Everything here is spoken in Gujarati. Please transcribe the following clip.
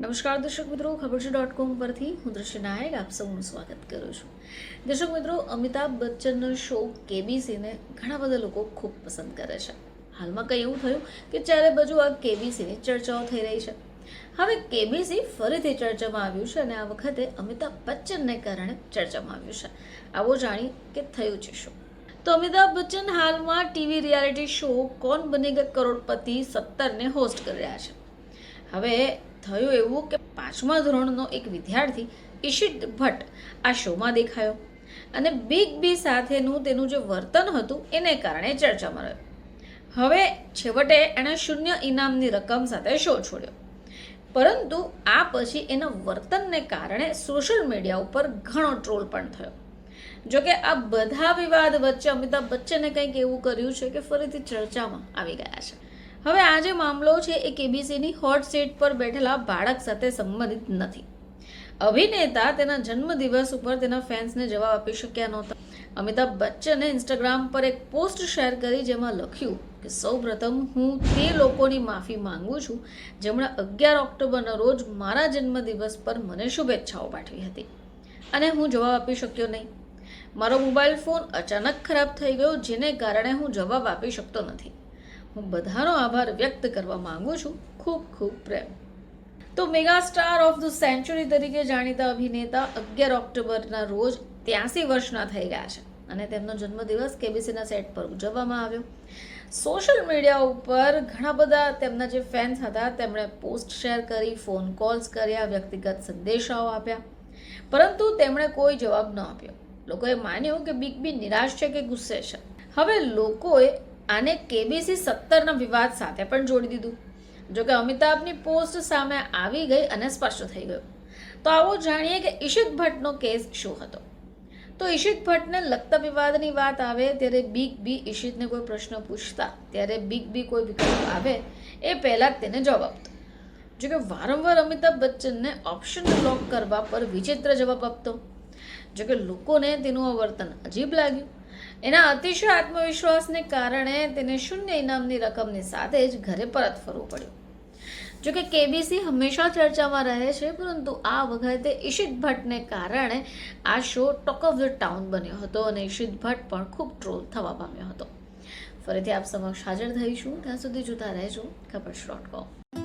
નમસ્કાર દર્શક મિત્રો, ખબર છે. ડોટ કોમ પરથી હું દ્રશ્ય નાયક, આપ સૌનું સ્વાગત કરું છું. દર્શક મિત્રો, અમિતાભ બચ્ચનનો શો કેબીસીને ઘણા બધા લોકો ખૂબ પસંદ કરે છે. હાલમાં કંઈ એવું થયું કે ચારે બાજુ આ કેબીસીની ચર્ચાઓ થઈ રહી છે. હવે કેબીસી ફરીથી ચર્ચામાં આવ્યું છે અને આ વખતે અમિતાભ બચ્ચનને કારણે ચર્ચામાં આવ્યું છે. આવો જાણી કે થયું છે શું? તો અમિતાભ બચ્ચન હાલમાં ટીવી રિયાલિટી શો કોણ બનેગા કરોડપતિ સત્તરને હોસ્ટ કરી રહ્યા છે. હવે થયું એવું કે પાંચમા ધોરણનો એક વિદ્યાર્થી ઈશિત ભટ્ટ આ શોમાં દેખાયો અને બિગ બી સાથેનું તેનું જે વર્તન હતું એને કારણે ચર્ચામાં રહ્યો. હવે છેવટે એણે શૂન્ય ઇનામની રકમ સાથે શો છોડ્યો. પરંતુ આ પછી એના વર્તનને કારણે સોશિયલ મીડિયા ઉપર ઘણો ટ્રોલ પણ થયો. જોકે આ બધા વિવાદ વચ્ચે અમિતાભ બચ્ચને કંઈક એવું કર્યું છે કે ફરીથી ચર્ચામાં આવી ગયા છે. હવે આ જે મામલો છે, એ કેબીસીની હોટ સીટ પર બેઠેલા બાળક સાથે સંબંધિત નથી. અભિનેતા તેના જન્મદિવસ ઉપર તેના ફેન્સને જવાબ આપી શક્યા નહોતા. અમિતાભ બચ્ચને ઇન્સ્ટાગ્રામ પર એક પોસ્ટ શેર કરી જેમાં લખ્યું કે, સૌપ્રથમ હું તે લોકોની માફી માંગુ છું, જેમણે અગિયાર ઓક્ટોબરના રોજ મારા જન્મદિવસ પર મને શુભેચ્છાઓ પાઠવી હતી. અને હું જવાબ આપી શક્યો નહીં. મારો મોબાઈલ ફોન અચાનક ખરાબ થઈ ગયો, જેને કારણે હું જવાબ આપી શકતો નથી. હું બધાનો આભાર વ્યક્ત કરવા માંગુ છું. ખૂબ ખૂબ પ્રેમ. તો mega star of the century તરીકે જાણીતા અભિનેતા અગિયાર ઓક્ટોબરના રોજ ત્યાસી વર્ષના થઈ ગયા છે અને તેમનો જન્મદિવસ કેબીસીના સેટ પર ઉજવવામાં આવ્યો. સોશિયલ મીડિયા ઉપર ઘણા બધા તેમના જે ફેન્સ હતા, તેમણે પોસ્ટ શેર કરી, ફોન કોલ્સ કર્યા, વ્યક્તિગત સંદેશાઓ આપ્યા. પરંતુ તેમણે કોઈ જવાબ ન આપ્યો. લોકોએ માન્યું કે બિગ બી નિરાશ છે કે ગુસ્સે છે. હવે લોકોએ આને કેબીસી સત્તરના વિવાદ સાથે પણ જોડી દીધું. જોકે અમિતાભની પોસ્ટ સામે આવી ગઈ અને સ્પષ્ટ થઈ ગયું. તો આવો જાણીએ કે ઈશિત ભટ્ટનો કેસ શું હતો. તો ઈશિત ભટ્ટને લગતા વિવાદની વાત આવે ત્યારે બિગ બી ઈશિતને કોઈ પ્રશ્ન પૂછતા, ત્યારે બિગ બી કોઈ વિકલ્પ આવે એ પહેલાં જ તેને જવાબ આપતો. જોકે વારંવાર અમિતાભ બચ્ચનને ઓપ્શન બ્લોક કરવા પર વિચિત્ર જવાબ આપતો. જોકે લોકોને તેનું આ વર્તન અજીબ લાગ્યું. એના અતિશય આત્મવિશ્વાસને કારણે તેને શૂન્ય ઇનામની રકમની સાથે જ ઘરે પરત ફરવું પડ્યું. જોકે કેબીસી હંમેશા ચર્ચામાં રહે છે, પરંતુ આ વખતે ઈશિત ભટ્ટને કારણે આ show talk of the town બન્યો હતો અને ઈશિત ભટ્ટ પણ ખૂબ ટ્રોલ થવા પામ્યો હતો. ફરીથી આપ સમક્ષ હાજર થઈશું. ત્યાં સુધી જોતા રહેજો. ખબર ડોટ કોમ